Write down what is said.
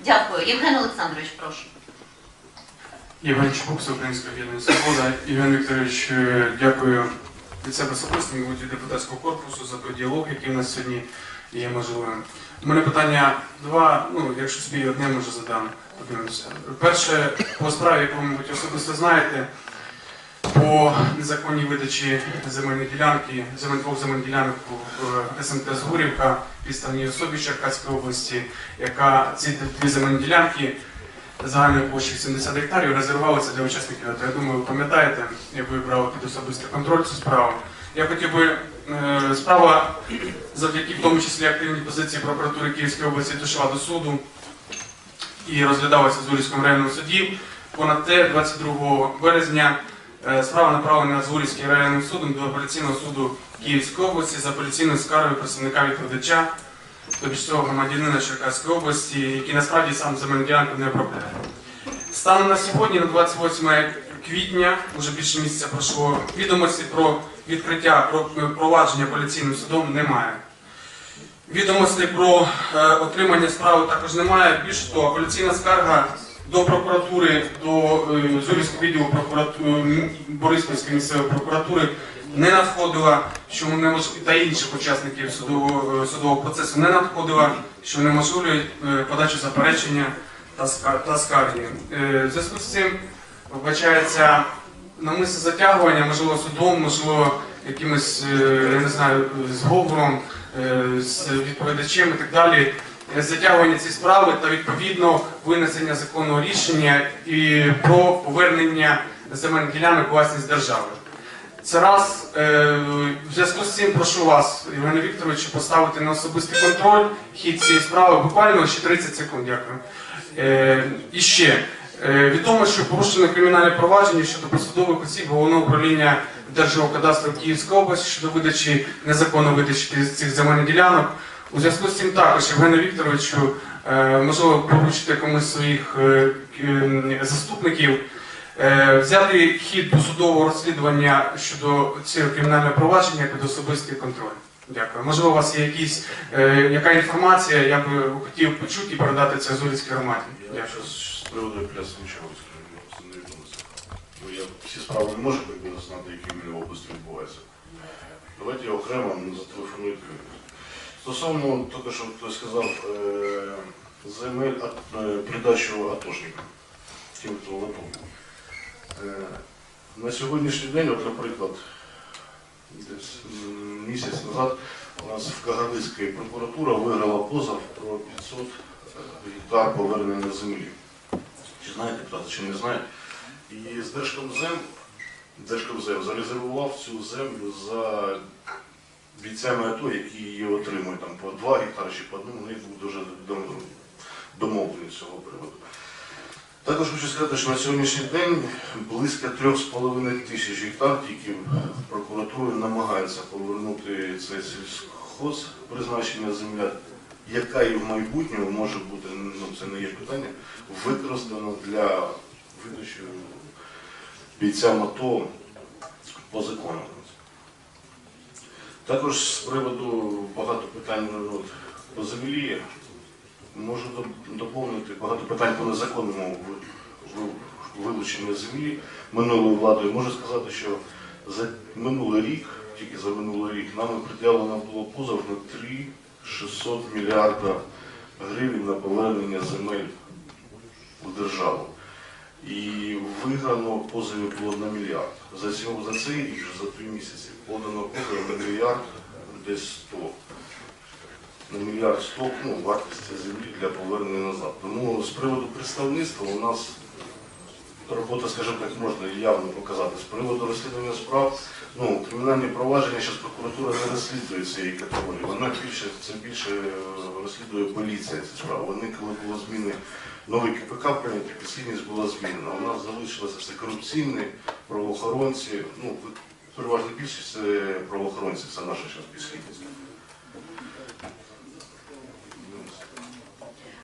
Дякую. Євген Олександрович, прошу. Євген Чубук, Українська об'єднання Свобода. Євген Вікторович, е, дякую від себе особисто, від депутатського корпусу за той діалог, який в нас сьогодні є можливим. У мене питання два, ну, якщо собі одне може задам, подивимося. Перше, по справі, яку мабуть, особисто знаєте, по незаконній видачі земельної ділянки, земель двох земельних ділянок в СМТ Згурівка, підставній особі Черкаської області, яка ці дві земельні ділянки загальною площею 70 гектарів резервувалися для учасників Я думаю, ви пам'ятаєте, як ви брали під особистий контроль цю справу. Я хотів би, е, справа завдяки в тому числі активній позиції прокуратури Київської області дійшла до суду і розглядалася в Зурівському районному суді. Понад те, 22 березня е, справа направлена Зурівським районним судом до апеляційного суду Київської області за апеляційною скаргою представника відповідача тобто громадянина Черкаської області, який насправді сам земельну ділянку не обробляє. Станом на сьогодні, на 28 квітня, вже більше місяця пройшло, відомості про відкриття про провадження апеляційним судом немає. Відомостей про е, отримання справи також немає. Більше того, апеляційна скарга до прокуратури, до е, Зурівського відділу прокуратури Бориспільської місцевої прокуратури не надходила, що унемож... та інших учасників судового, е, судового процесу не надходила, що унеможливлює е, подачу заперечення та, ска- скарги. Е, зв'язку з цим вбачається намисне затягування, можливо, судом, можливо, якимось, е, я не знаю, зговором е, з відповідачем і так далі. Е, Затягування цієї справи та відповідно винесення законного рішення і про повернення земельних ділянок власність держави. Це раз. Е, В зв'язку з цим прошу вас, Євгене Вікторовичу, поставити на особистий контроль хід цієї справи. Буквально ще 30 секунд, дякую. Е, І ще. Відомо, що порушено кримінальне провадження щодо посадових осіб головного управління Держгеокадастру Київської області щодо видачі незаконно видачі цих земельних ділянок. У зв'язку з цим також Євгену Вікторовичу е, можливо поручити комусь своїх е, заступників Е, Взяти хід досудового розслідування щодо цього кримінального провадження під особистий контроль. Дякую. Можливо, у вас є якісь, е, яка інформація, я би хотів почути і передати це Зурівській громаді. Я зараз з приводу апеляції нічого це не відбулося. Бо я всі справи не можу якби, знати, які в мене області відбуваються. Давайте я окремо ну, зателефоную. Стосовно того, що хтось сказав, е, земель е, придачу атошникам, тим, хто в Е, На сьогоднішній день, от, наприклад, десь місяць назад у нас в Кагарлицькій прокуратура виграла позов про 500 гектар повернення землі. Чи знаєте чи не знає? І з Держкомзем, Держкомзем зарезервував цю землю за бійцями АТО, які її отримують там по 2 гектари чи по одному, у них був дуже дом- домовлений з цього приводу. Також хочу сказати, що на сьогоднішній день близько 3,5 тисяч гектар тільки прокуратури намагаються повернути це сільхоз призначення земля, яка і в майбутньому може бути, ну це не є питання, використана для видачі бійцям АТО по закону. Також з приводу багато питань по землі можу доповнити багато питань по незаконному ви- ви- вилученню землі минулою владою. Можу сказати, що за минулий рік, тільки за минулий рік, нами приділено було позов на 3 600 мільярда гривень на повернення земель у державу. І виграно позовів було на мільярд. За, цього, за цей рік, за три місяці, подано позов на мільярд десь 100 на мільярд сто ну, вартості землі для повернення назад. Тому з приводу представництва у нас робота, скажімо так, можна явно показати. З приводу розслідування справ, ну, кримінальні провадження, зараз прокуратура не розслідує цієї категорії. Вона більше, це більше е, розслідує поліція ці справи. Вони, коли було зміни новий КПК прийнятий, підслідність була змінена. У нас залишилося все корупційні правоохоронці, ну, переважна більшість це правоохоронці, це наша зараз підслідність.